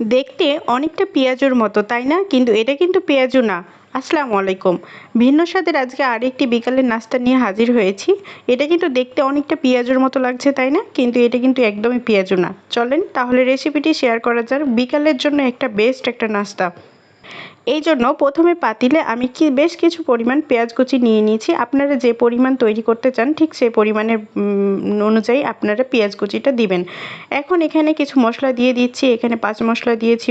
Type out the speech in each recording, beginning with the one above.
দেখতে অনেকটা পেঁয়াজুর মতো, তাই না? কিন্তু এটা কিন্তু পেঁয়াজু না। আসসালামু আলাইকুম। ভিন্ন স্বাদের আজকে আরেকটি বিকালের নাস্তা নিয়ে হাজির হয়েছি। এটা কিন্তু দেখতে অনেকটা পেঁয়াজুর মতো লাগছে, তাই না? কিন্তু এটা কিন্তু একদমই পেঁয়াজু না। চলেন তাহলে রেসিপিটি শেয়ার করা যাক। বিকালের জন্য একটা বেস্ট একটা নাস্তা। এই জন্য প্রথমে পাতিলে আমি কি বেশ কিছু পরিমাণ পেঁয়াজ কুচি নিয়ে নিয়েছি। আপনারা যে পরিমাণ তৈরি করতে চান, ঠিক সেই পরিমাণের অনুযায়ী আপনারা পেঁয়াজ কুচিটা দিবেন। এখন এখানে কিছু মশলা দিয়ে দিচ্ছি। এখানে পাঁচ মশলা দিয়েছি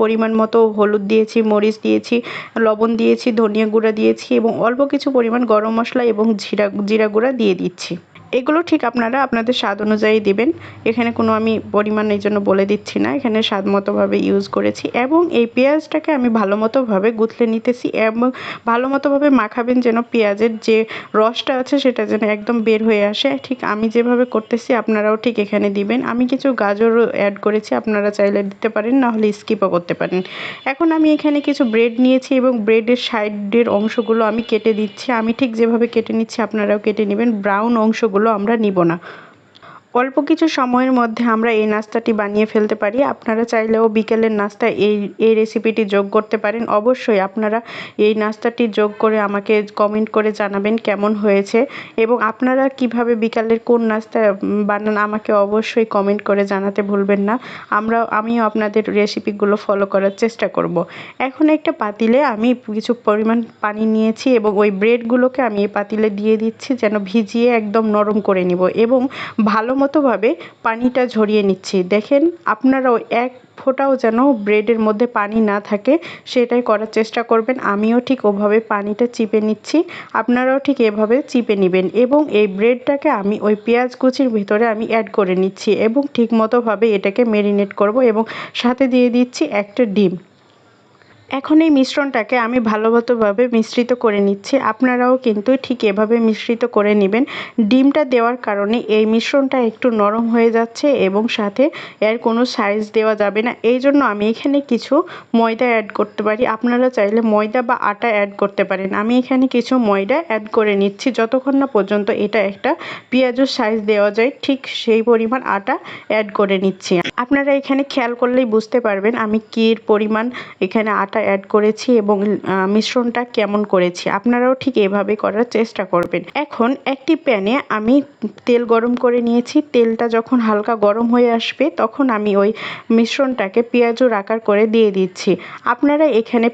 পরিমাণ মতো হলুদ দিয়েছি, মরিচ দিয়েছি, লবণ দিয়েছি, ধনিয়া গুঁড়া দিয়েছি এবং অল্প কিছু পরিমাণ গরম মশলা এবং জিরা জিরা গুঁড়া দিয়ে দিচ্ছি। এগুলো ঠিক আপনারা আপনাদের স্বাদ অনুযায়ী দেবেন। এখানে কোনো আমি পরিমাণ এই জন্য বলে দিচ্ছি না। এখানে স্বাদ মতোভাবে ইউজ করেছি এবং এই পেঁয়াজটাকে আমি ভালো মতোভাবে গুঁথলে নিতেছি এবং ভালো মতোভাবে মাখাবেন যেন পেঁয়াজের যে রসটা আছে সেটা যেন একদম বের হয়ে আসে। ঠিক আমি যেভাবে করতেছি আপনারাও ঠিক এখানে দিবেন। আমি কিছু গাজরও অ্যাড করেছি, আপনারা চাইলে দিতে পারেন না হলে স্কিপও করতে পারেন। এখন আমি এখানে কিছু ব্রেড নিয়েছি এবং ব্রেডের সাইডের অংশগুলো আমি কেটে দিচ্ছি। আমি ঠিক যেভাবে কেটে নিচ্ছি, আপনারাও কেটে নেবেন। ব্রাউন অংশগুলো আমরা নিব না। অল্প কিছু সময়ের মধ্যে আমরা এই নাস্তাটি বানিয়ে ফেলতে পারি। আপনারা চাইলেও বিকেলের নাস্তায় এই এই রেসিপিটি যোগ করতে পারেন। অবশ্যই আপনারা এই নাস্তাটি যোগ করে আমাকে কমেন্ট করে জানাবেন কেমন হয়েছে এবং আপনারা কীভাবে বিকালের কোন নাস্তা বানান আমাকে অবশ্যই কমেন্ট করে জানাতে ভুলবেন না। আমরা, আমিও আপনাদের রেসিপিগুলো ফলো করার চেষ্টা করব। এখন একটা পাতিলে আমি কিছু পরিমাণ পানি নিয়েছি এবং ওই ব্রেডগুলোকে আমি এই পাতিলে দিয়ে দিচ্ছি যেন ভিজিয়ে একদম নরম করে নিব এবং ভালো মতোভাবে পানিটা ঝরিয়ে নিচ্ছি। দেখেন, আপনারাও এক ফোঁটাও যেন ব্রেডের মধ্যে পানি না থাকে, সেটাই করার চেষ্টা করবেন। আমিও ঠিক ওভাবে পানিটা চিপে নিচ্ছি। আপনারাও ঠিক এভাবে চিপে নেবেন এবং এই ব্রেডটাকে আমি ওই পেঁয়াজ কুচির ভিতরে আমি অ্যাড করে নিচ্ছি এবং ঠিক মতোভাবে এটাকে মেরিনেট করব এবং সাথে দিয়ে দিচ্ছি একটা ডিম। এখন এই মিশ্রণটাকে আমি ভালোমতোভাবে মিশ্রিত করে নিচ্ছি। আপনারাও কিন্তু ঠিক এভাবে মিশ্রিত করে নেবেন। ডিমটা দেওয়ার কারণে এই মিশ্রণটা একটু নরম হয়ে যাচ্ছে এবং সাথে এর কোনো সাইজ দেওয়া যাবে না। এই জন্য আমি এখানে কিছু ময়দা অ্যাড করতে পারি। আপনারা চাইলে ময়দা বা আটা অ্যাড করতে পারেন। আমি এখানে কিছু ময়দা অ্যাড করে নিচ্ছি। যতক্ষণ না পর্যন্ত এটা একটা পেঁয়াজের সাইজ দেওয়া যায়, ঠিক সেই পরিমাণ আটা অ্যাড করে নিচ্ছি। আপনারা এখানে খেয়াল করলেই বুঝতে পারবেন আমি কী পরিমাণ এখানে আটা মশলাটা অ্যাড করেছি এবং মিশ্রণটা কেমন করেছি, আপনারাও ঠিক এভাবে করার চেষ্টা করবেন। এখন একটি প্যানে আমি তেল গরম করে নিয়েছি। তেলটা যখন হালকা গরম হয়ে আসবে, তখন আমি ওই মিশ্রণটাকে পেঁয়াজুর আকার করে দিয়ে দিচ্ছি। আপনারা এখানে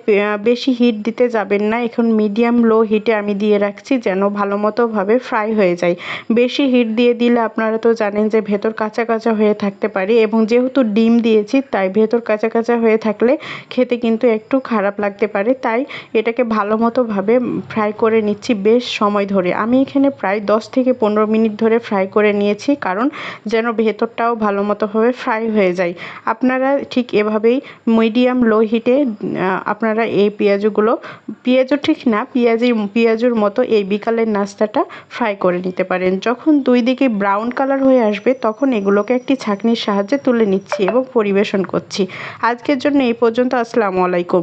বেশি হিট দিতে যাবেন না। এখন মিডিয়াম লো হিটে আমি দিয়ে রাখছি যেন ভালো মতোভাবে ফ্রাই হয়ে যায়। বেশি হিট দিয়ে দিলে আপনারা তো জানেন যে ভেতর কাঁচা কাঁচা হয়ে থাকতে পারে এবং যেহেতু ডিম দিয়েছি, তাই ভেতর কাঁচা কাঁচা হয়ে থাকলে খেতে কিন্তু একটু একটু খারাপ লাগতে পারে, তাই এটাকে ভালো মতোভাবে ফ্রাই করে নিচ্ছি বেশ সময় ধরে। আমি এখানে প্রায় দশ থেকে পনেরো মিনিট ধরে ফ্রাই করে নিয়েছি, কারণ যেন ভেতরটাও ভালো মতোভাবে ফ্রাই হয়ে যায়। আপনারা ঠিক এভাবেই মিডিয়াম লো হিটে আপনারা এই পেঁয়াজগুলো, পেঁয়াজও ঠিক না, পেঁয়াজি, পেঁয়াজুর মতো এই বিকালের নাস্তাটা ফ্রাই করে নিতে পারেন। যখন দুই দিকে ব্রাউন কালার হয়ে আসবে, তখন এগুলোকে একটি ছাঁকনির সাহায্যে তুলে নিচ্ছি এবং পরিবেশন করছি। আজকের জন্য এই পর্যন্ত, আসসালামু আলাইকুম।